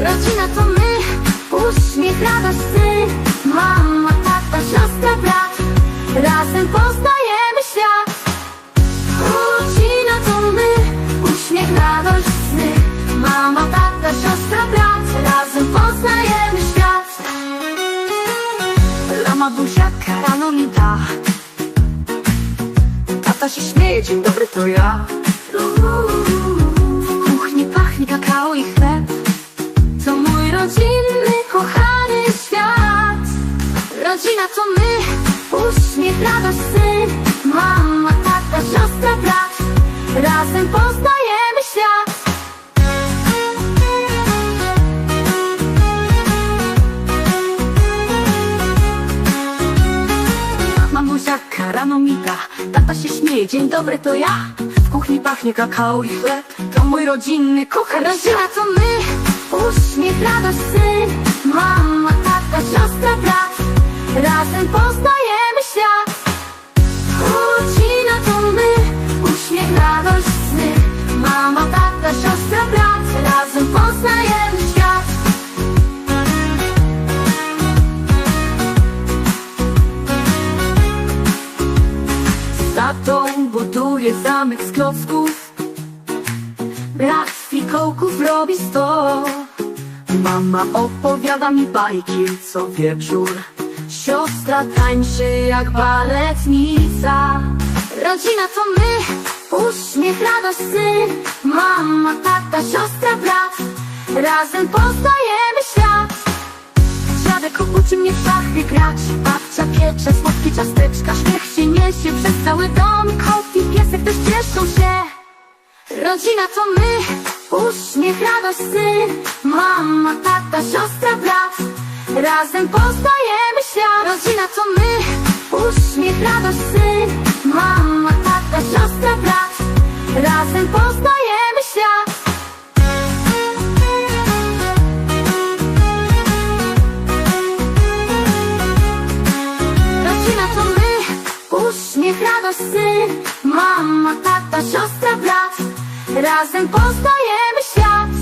Rodzina to my, uśmiech, radość, ty Mama, tata, siostra, brat. Razem poznajemy świat. Rodzina to my, uśmiech, radość, sny Mama, tata, siostra, brat. Razem poznajemy świat. Lama buziaka rano mi da Tata się śmieje, dzień dobry to ja. Kuchni pachnie kakao i chleb. To mój rodzinny, kochany świat. Rodzina to my, uśmiech, radość, syn Mama, tata, siostra, brat. Razem poznajemy rano mi da Tata się śmieje, dzień dobry to ja. W kuchni pachnie kakao i chleb. To mój rodzinny, kochany Rodzina to my. Uśmiech, radość, syn. Mama, tata, siostra, brat. Razem poznajemy świat. Rodzina to my. Uśmiech, radość, sny Mama, tata, siostra, brat. Razem poznajemy tatą buduje zamek z klocków. Brat z fikołków robi sto. Mama opowiada mi bajki co wieczór. Siostra tańczy jak baletnica. Rodzina to my, uśmiech, radość, syn. Mama, tata, siostra, brat. Razem poznajemy świat. Dziadek uczy mnie w szachy grać. Babcia piecze słodkie ciasteczka Śmiech się niesie przez cały dom Kot i piesek też cieszą się. Rodzina to my Uśmiech, radość, syn Mama, tata, siostra, brat. Razem poznajemy świat. Rodzina to my Uśmiech, radość, syn Mama, tata, siostra, brat. Razem poznajemy syn Mama, tata, siostra, brat. Razem poznajemy świat